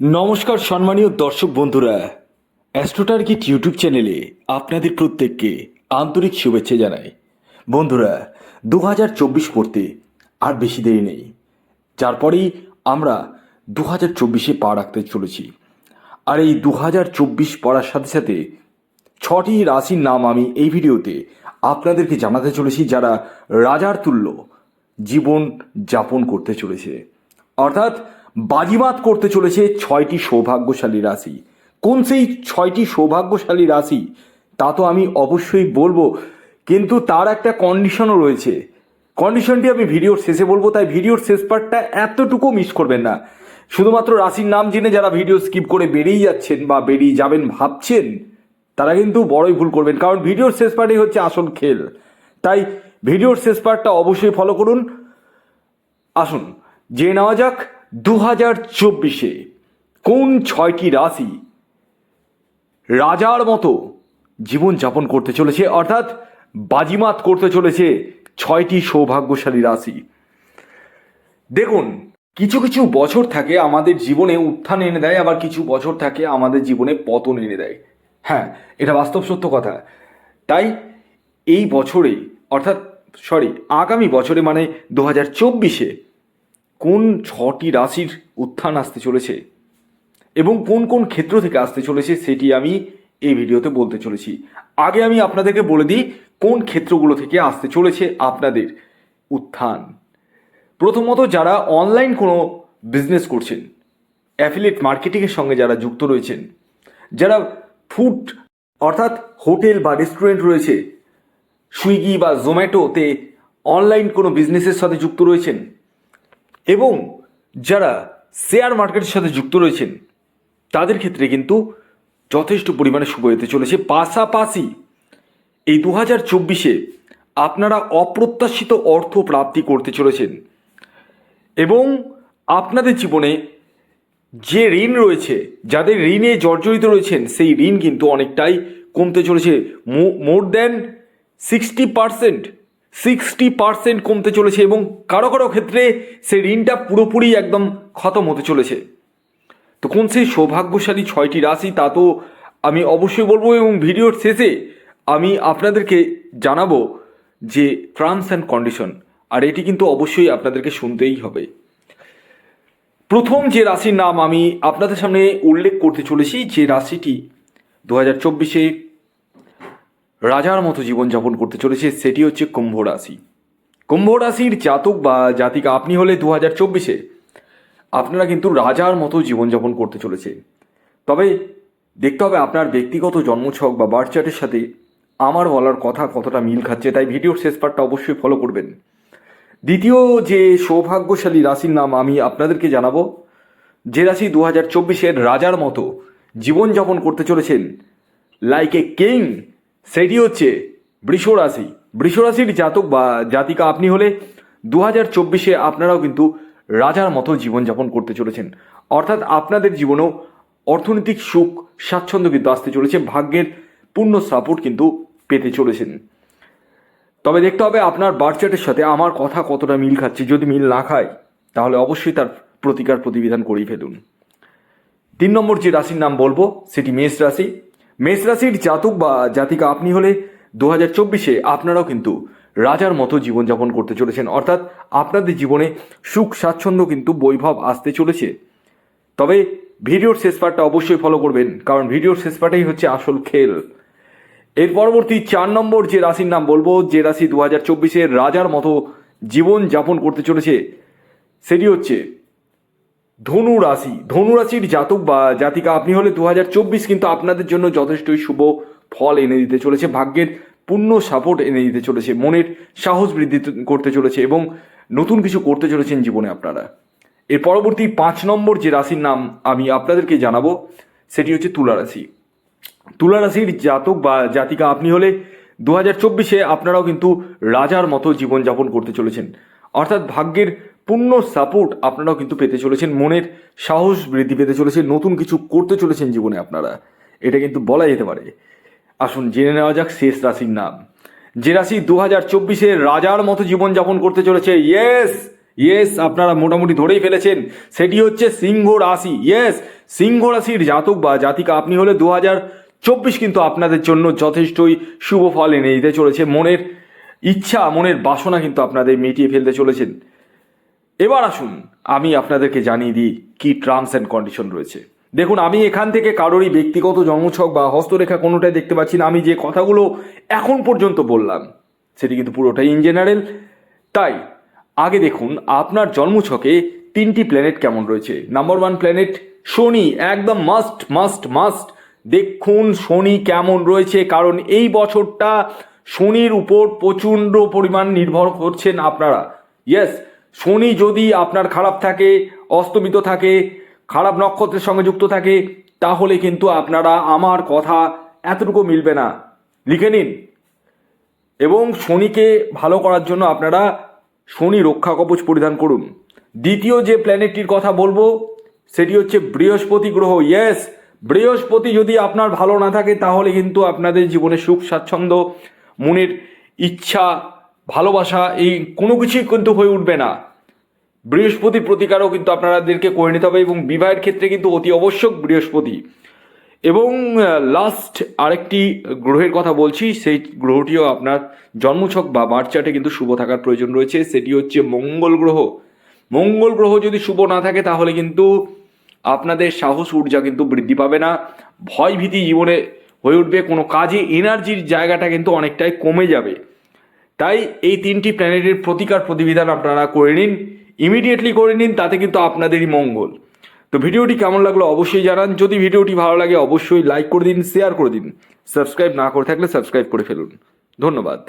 নমস্কার সম্মানীয় দর্শক বন্ধুরা অ্যাস্ট্রোটার্গেট ইউটিউব চ্যানেলে আপনাদের প্রত্যেককে আন্তরিক শুভেচ্ছা জানাই। বন্ধুরা দু হাজার চব্বিশ পড়তে আর বেশি দেরি নেই। যার পরেই আমরা দু হাজার চব্বিশে পা রাখতে চলেছি। আর এই দু হাজার চব্বিশ পড়ার সাথে সাথে ছটি রাশির নাম আমি এই ভিডিওতে আপনাদেরকে জানাতে চলেছি, যারা রাজার তুল্য জীবন যাপন করতে চলেছে। অর্থাৎ বাজিমাত করতে চলেছে ছয়টি সৌভাগ্যশালী রাশি। কোন সেই ছয়টি সৌভাগ্যশালী রাশি? তা তো আমি অবশ্যই বলব, কিন্তু তার একটা কন্ডিশনও রয়েছে। কন্ডিশনটি আমি ভিডিওর শেষে বলব, তাই ভিডিওর শেষ পার্টটা এতটুকু মিস করবেন না। শুধুমাত্র রাশির নাম জেনে যারা ভিডিও স্কিপ করে বেরিয়ে যাচ্ছেন বা বেরিয়ে যাবেন ভাবছেন, তারা কিন্তু বড়ই ভুল করবেন, কারণ ভিডিওর শেষ পার্টই হচ্ছে আসল খেল। তাই ভিডিওর শেষ পার্টটা অবশ্যই ফলো করুন। আসুন, জেনে নেওয়া যাক দু হাজার চব্বিশে কোন ছয়টি রাশি রাজার মতো জীবন যাপন করতে চলেছে? অর্থাৎ বাজিমাত করতে চলেছে ছয়টি সৌভাগ্যশালী রাশি। দেখুন, কিছু কিছু বছর থাকে আমাদের জীবনে উত্থান এনে দেয়, আবার কিছু বছর থাকে আমাদের জীবনে পতন এনে দেয়। হ্যাঁ এটা বাস্তব সত্য কথা। তাই এই বছরে, অর্থাৎ সরি আগামী বছরে মানে দু হাজার চব্বিশে কোন ছটি রাশির উত্থান আসতে চলেছে এবং কোন কোন ক্ষেত্র থেকে আসতে চলেছে সেটি আমি এই ভিডিওতে বলতে চলেছি। আগে আমি আপনাদেরকে বলে দিই কোন ক্ষেত্রগুলো থেকে আসতে চলেছে আপনাদের উত্থান। প্রথমত যারা অনলাইন কোনো বিজনেস করছেন অ্যাফিলিয়েট মার্কেটিংয়ের সঙ্গে যারা যুক্ত রয়েছেন, যারা ফুড অর্থাৎ হোটেল বা রেস্টুরেন্ট রয়েছে, সুইগি বা জোম্যাটোতে অনলাইন কোনো বিজনেসের সাথে যুক্ত রয়েছেন এবং যারা শেয়ার মার্কেটের সাথে যুক্ত রয়েছেন, তাদের ক্ষেত্রে কিন্তু যথেষ্ট পরিমাণে শুভ হতে চলেছে। পাশাপাশি এই দু হাজার চব্বিশে আপনারা অপ্রত্যাশিত অর্থ প্রাপ্তি করতে চলেছেন এবং আপনাদের জীবনে যে ঋণ রয়েছে, যাদের ঋণে জর্জরিত রয়েছেন, সেই ঋণ কিন্তু অনেকটাই কমতে চলেছে। More than sixty percent sixty percent কমতে চলেছে এবং কারও কারও ক্ষেত্রে সেই ঋণটা পুরোপুরি একদম খতম হতে চলেছে। তো কোন সেই সৌভাগ্যশালী ছয়টি রাশি তা তো আমি অবশ্যই বলব এবং ভিডিওর শেষে আমি আপনাদেরকে জানাব যে টার্মস অ্যান্ড কন্ডিশন আর এটি কিন্তু অবশ্যই আপনাদেরকে শুনতেই হবে। প্রথম যে রাশির নাম আমি আপনাদের সামনে উল্লেখ করতে চলেছি, যে রাশিটি দু হাজার চব্বিশে রাজার মতো জীবনযাপন করতে চলেছে সেটি হচ্ছে কুম্ভ রাশি। কুম্ভ রাশির জাতক বা জাতিকা আপনি হলে দু হাজার চব্বিশে আপনারা কিন্তু রাজার মতো জীবনযাপন করতে চলেছে। তবে দেখতে হবে আপনার ব্যক্তিগত জন্মছক বা বার্থ চার্টের সাথে আমার বলার কথা কতটা মিল খাচ্ছে, তাই ভিডিওর শেষ পার্টটা অবশ্যই ফলো করবেন। দ্বিতীয় যে সৌভাগ্যশালী রাশির নাম আমি আপনাদেরকে জানাব, যে রাশি দু হাজার চব্বিশের রাজার মতো জীবনযাপন করতে চলেছেন লাইক এ কিং সেটি হচ্ছে বৃষ রাশি। রাশির জাতক বা জাতিকা আপনি হলে দু হাজার চব্বিশে আপনারাও কিন্তু রাজার মতো জীবনযাপন করতে চলেছেন। অর্থাৎ আপনাদের জীবনেও অর্থনৈতিক সুখ, স্বাচ্ছন্দ্য কিন্তু আসতে চলেছে, ভাগ্যের পূর্ণ সাপোর্ট কিন্তু পেতে চলেছেন। তবে দেখতে হবে আপনার বার্চার্টের সাথে আমার কথা কতটা মিল খাচ্ছে। যদি মিল না খায়, তাহলে অবশ্যই তার প্রতিকার প্রতিবিধান করেই ফেলুন। তিন নম্বর যে রাশির নাম বলব, সেটি মেষ রাশি। মেষ রাশির জাতক বা জাতিকা আপনি হলে দু হাজার চব্বিশে আপনারাও কিন্তু রাজার মতো জীবনযাপন করতে চলেছেন। অর্থাৎ আপনাদের জীবনে সুখ, স্বাচ্ছন্দ্য কিন্তু বৈভব আসতে চলেছে। তবে ভিডিওর শেষ পার্টটা অবশ্যই ফলো করবেন, কারণ ভিডিওর শেষ পার্টেই হচ্ছে আসল খেল। এর পরবর্তী চার নম্বর যে রাশির নাম বলব, যে রাশি দু হাজার চব্বিশের রাজার মতো জীবন যাপন করতে চলেছে, সেটি হচ্ছে ধনু রাশি। ধনু রাশির জাতক বা জাতিকা, আপনি হলে দু হাজার চব্বিশ কিন্তু আপনাদের জন্য যথেষ্টই শুভ ফল এনে দিতে চলেছে, ভাগ্যের পূর্ণ সাপোর্ট এনে দিতে চলেছে, মনের সাহস বৃদ্ধি করতে চলেছে এবং নতুন কিছু করতে চলেছেন জীবনে আপনারা। এর পরবর্তী পাঁচ নম্বর যে রাশির নাম আমি আপনাদেরকে জানাব, সেটি হচ্ছে তুলা রাশি। তুলা রাশির জাতক বা জাতিকা, আপনি হলে দু হাজার চব্বিশে আপনারাও কিন্তু রাজার মতো জীবনযাপন করতে চলেছেন। অর্থাৎ ভাগ্যের পূর্ণ সাপোর্ট আপনারাও কিন্তু পেতে চলেছেন। মনের সাহস বৃদ্ধি পেতে চলেছে। নতুন কিছু করতে চলেছেন জীবনে আপনারা। এটা কিন্তু বলা যেতে পারে। আসুন জেনে নেওয়া যাক শেষ রাশির নাম। যে রাশি দু হাজার চব্বিশে রাজার মতো জীবনযাপন করতে চলেছে। ইয়েস ইয়েস আপনারা মোটামুটি ধরেই ফেলেছেন। সেটি হচ্ছে সিংহ রাশি। ইয়েস সিংহ রাশির জাতক বা জাতিকা, আপনি হলে দু হাজার চব্বিশ কিন্তু আপনাদের জন্য যথেষ্টই শুভ ফল এনে দিতে চলেছে। মনের ইচ্ছা, মনের বাসনা কিন্তু আপনাদের মিটিয়ে ফেলতে চলেছেন। এবার আসুন, আমি আপনাদেরকে জানিয়ে দিই কি টার্মস অ্যান্ড কন্ডিশন রয়েছে। দেখুন, আমি এখান থেকে কারোরই ব্যক্তিগত জন্মছক বা হস্তরেখা কোনোটাই দেখতে পাচ্ছি না। আমি যে কথাগুলো এখন পর্যন্ত বললাম, সেটি কিন্তু পুরোটাই ইন জেনারেল তাই, আগে দেখুন, আপনার জন্মছকে তিনটি প্ল্যানেট কেমন রয়েছে? নাম্বার ওয়ান প্ল্যানেট শনি, একদম মাস্ট মাস্ট মাস্ট দেখুন, শনি কেমন রয়েছে, কারণ এই বছরটা শনির উপর প্রচণ্ড পরিমাণ নির্ভর করছেন আপনারা। ইয়েস শনি যদি আপনার খারাপ থাকে, অস্তমিত থাকে, খারাপ নক্ষত্রের সঙ্গে যুক্ত থাকে, তাহলে কিন্তু আপনারা আমার কথা এতটুকু মিলবে না। লিখে নিন। এবং শনিকে ভালো করার জন্য আপনারা শনি রক্ষা কবচ পরিধান করুন। দ্বিতীয় যে প্ল্যানেটটির কথা বলব, সেটি হচ্ছে বৃহস্পতি গ্রহ। ইয়েস বৃহস্পতি যদি আপনার ভালো না থাকে, তাহলে কিন্তু আপনাদের জীবনে সুখ, স্বাচ্ছন্দ্য, মনের ইচ্ছা ভালোবাসা এই কোনো কিছুই কিন্তু হয়ে উঠবে না। বৃহস্পতির প্রতিকারও কিন্তু আপনাদেরকে করে নিতে হবে এবং বিবাহের ক্ষেত্রে কিন্তু অতি আবশ্যক বৃহস্পতি। এবং লাস্ট আরেকটি গ্রহের কথা বলছি, সেই গ্রহটিও আপনার জন্মছক বা বার্চাটে কিন্তু শুভ থাকার প্রয়োজন রয়েছে, সেটি হচ্ছে মঙ্গল গ্রহ। মঙ্গল গ্রহ যদি শুভ না থাকে তাহলে কিন্তু আপনাদের সাহস, ঊর্জা কিন্তু বৃদ্ধি পাবে না। ভয় ভীতি জীবনে হয়ে উঠবে, কোনো কাজে এনার্জির জায়গাটা কিন্তু অনেকটাই কমে যাবে। তাই এই তিনটি প্ল্যানেটের প্রতিকার প্রতিবিধান আপনারা করে নিন। ইমিডিয়েটলি করে নিন, তাতে কিন্তু আপনাদেরই মঙ্গল। তো ভিডিওটি কেমন লাগল অবশ্যই জানান। যদি ভিডিওটি ভালো লাগে, অবশ্যই লাইক করে দিন শেয়ার করে দিন। সাবস্ক্রাইব না করে থাকলে সাবস্ক্রাইব করে ফেলুন। ধন্যবাদ।